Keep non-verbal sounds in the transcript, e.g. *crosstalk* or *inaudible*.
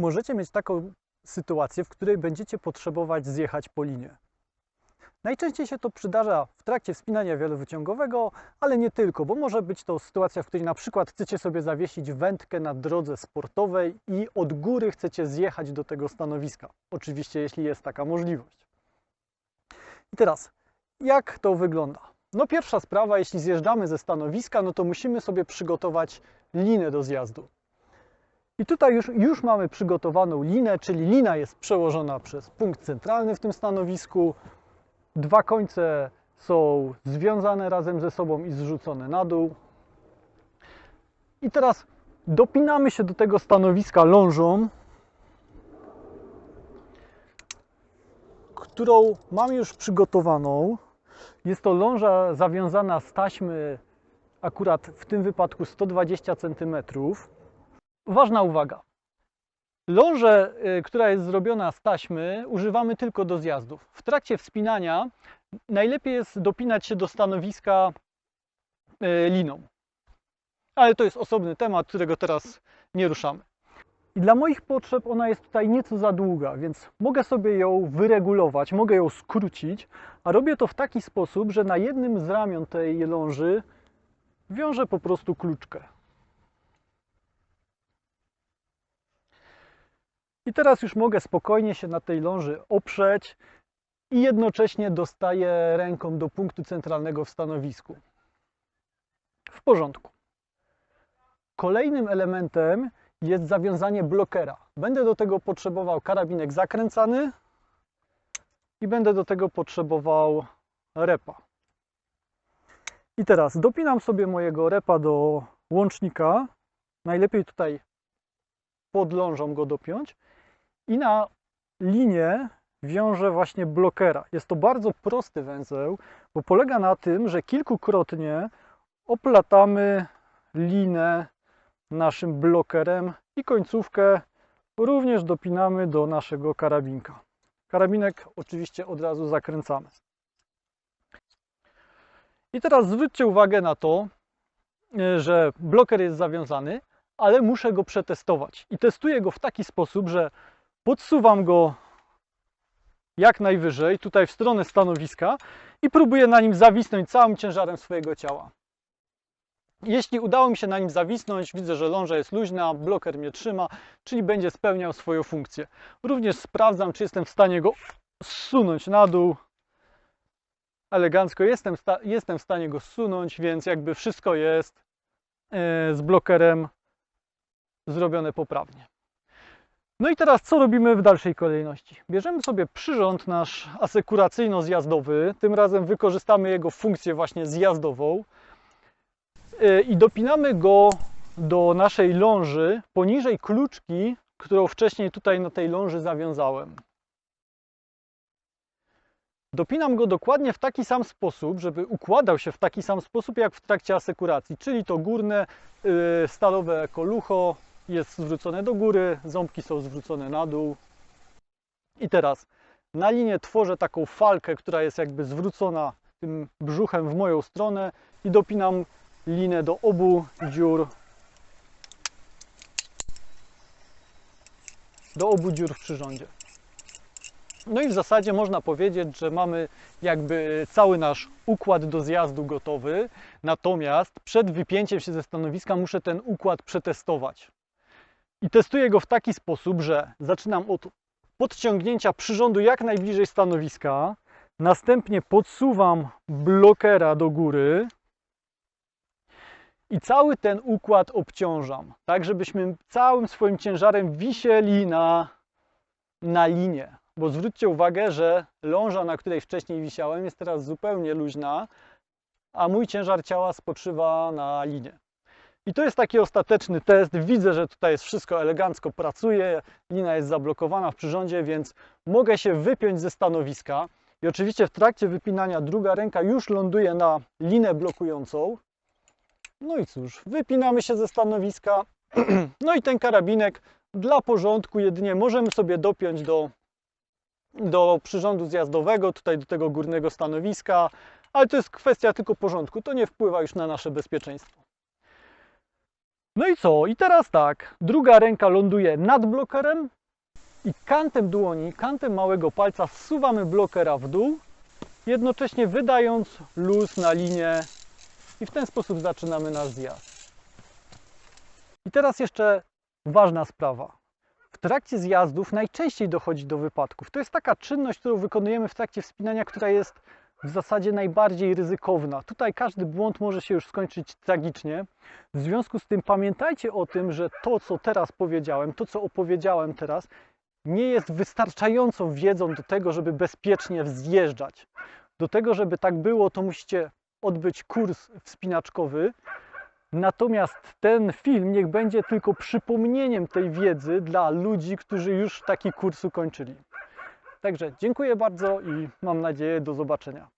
możecie mieć taką sytuację, w której będziecie potrzebować zjechać po linie. Najczęściej się to przydarza w trakcie wspinania wielowyciągowego, ale nie tylko, bo może być to sytuacja, w której na przykład chcecie sobie zawiesić wędkę na drodze sportowej i od góry chcecie zjechać do tego stanowiska. Oczywiście, jeśli jest taka możliwość. I teraz, jak to wygląda? No pierwsza sprawa, jeśli zjeżdżamy ze stanowiska, no to musimy sobie przygotować linę do zjazdu. I tutaj już, już mamy przygotowaną linę, czyli lina jest przełożona przez punkt centralny w tym stanowisku. Dwa końce są związane razem ze sobą i zrzucone na dół. I teraz dopinamy się do tego stanowiska lążą, którą mam już przygotowaną. Jest to ląża zawiązana z taśmy akurat w tym wypadku 120 cm. Ważna uwaga. Lążę, y, która jest zrobiona z taśmy, używamy tylko do zjazdów. W trakcie wspinania najlepiej jest dopinać się do stanowiska y, liną. Ale to jest osobny temat, którego teraz nie ruszamy. I dla moich potrzeb ona jest tutaj nieco za długa, więc mogę sobie ją wyregulować, mogę ją skrócić, a robię to w taki sposób, że na jednym z ramion tej ląży wiążę po prostu kluczkę. I teraz już mogę spokojnie się na tej ląży oprzeć i jednocześnie dostaję ręką do punktu centralnego w stanowisku. W porządku. Kolejnym elementem jest zawiązanie blokera. Będę do tego potrzebował karabinek zakręcany i będę do tego potrzebował repa. I teraz dopinam sobie mojego repa do łącznika. Najlepiej tutaj pod lążą go dopiąć i na linię wiążę właśnie blokera. Jest to bardzo prosty węzeł, bo polega na tym, że kilkukrotnie oplatamy linę naszym blokerem i końcówkę również dopinamy do naszego karabinka. Karabinek oczywiście od razu zakręcamy. I teraz zwróćcie uwagę na to, że bloker jest zawiązany, ale muszę go przetestować. I testuję go w taki sposób, że podsuwam go jak najwyżej, tutaj w stronę stanowiska i próbuję na nim zawisnąć całym ciężarem swojego ciała. Jeśli udało mi się na nim zawisnąć, widzę, że ląża jest luźna, bloker mnie trzyma, czyli będzie spełniał swoją funkcję. Również sprawdzam, czy jestem w stanie go zsunąć na dół. Elegancko jestem, jestem w stanie go zsunąć, więc jakby wszystko jest e, z blokerem zrobione poprawnie. No i teraz co robimy w dalszej kolejności? Bierzemy sobie przyrząd nasz asekuracyjno-zjazdowy, tym razem wykorzystamy jego funkcję właśnie zjazdową y, i dopinamy go do naszej ląży poniżej kluczki, którą wcześniej tutaj na tej ląży zawiązałem. Dopinam go dokładnie w taki sam sposób, żeby układał się w taki sam sposób jak w trakcie asekuracji, czyli to górne yy, stalowe kolucho jest zwrócone do góry, ząbki są zwrócone na dół. I teraz na linię tworzę taką falkę, która jest jakby zwrócona tym brzuchem w moją stronę i dopinam linę do obu dziur do obu dziur w przyrządzie. No i w zasadzie można powiedzieć, że mamy jakby cały nasz układ do zjazdu gotowy, natomiast przed wypięciem się ze stanowiska muszę ten układ przetestować. I testuję go w taki sposób, że zaczynam od podciągnięcia przyrządu jak najbliżej stanowiska, następnie podsuwam blokera do góry i cały ten układ obciążam, tak żebyśmy całym swoim ciężarem wisieli na, na linie. Bo zwróćcie uwagę, że ląża, na której wcześniej wisiałem, jest teraz zupełnie luźna, a mój ciężar ciała spoczywa na linie. I to jest taki ostateczny test. Widzę, że tutaj jest wszystko elegancko pracuje, lina jest zablokowana w przyrządzie, więc mogę się wypiąć ze stanowiska. I oczywiście w trakcie wypinania druga ręka już ląduje na linę blokującą. No i cóż, wypinamy się ze stanowiska. *clears throat* No i ten karabinek dla porządku jedynie możemy sobie dopiąć do, do przyrządu zjazdowego, tutaj do tego górnego stanowiska, ale to jest kwestia tylko porządku, to nie wpływa już na nasze bezpieczeństwo. No i co? I teraz tak, druga ręka ląduje nad blokerem i kantem dłoni, kantem małego palca zsuwamy blokera w dół, jednocześnie wydając luz na linię i w ten sposób zaczynamy nasz zjazd. I teraz jeszcze ważna sprawa. W trakcie zjazdów najczęściej dochodzi do wypadków. To jest taka czynność, którą wykonujemy w trakcie wspinania, która jest w zasadzie najbardziej ryzykowna. Tutaj każdy błąd może się już skończyć tragicznie. W związku z tym pamiętajcie o tym, że to, co teraz powiedziałem, to, co opowiedziałem teraz, nie jest wystarczającą wiedzą do tego, żeby bezpiecznie zjeżdżać. Do tego, żeby tak było, to musicie odbyć kurs wspinaczkowy. Natomiast ten film niech będzie tylko przypomnieniem tej wiedzy dla ludzi, którzy już taki kurs ukończyli. Także dziękuję bardzo i mam nadzieję do zobaczenia.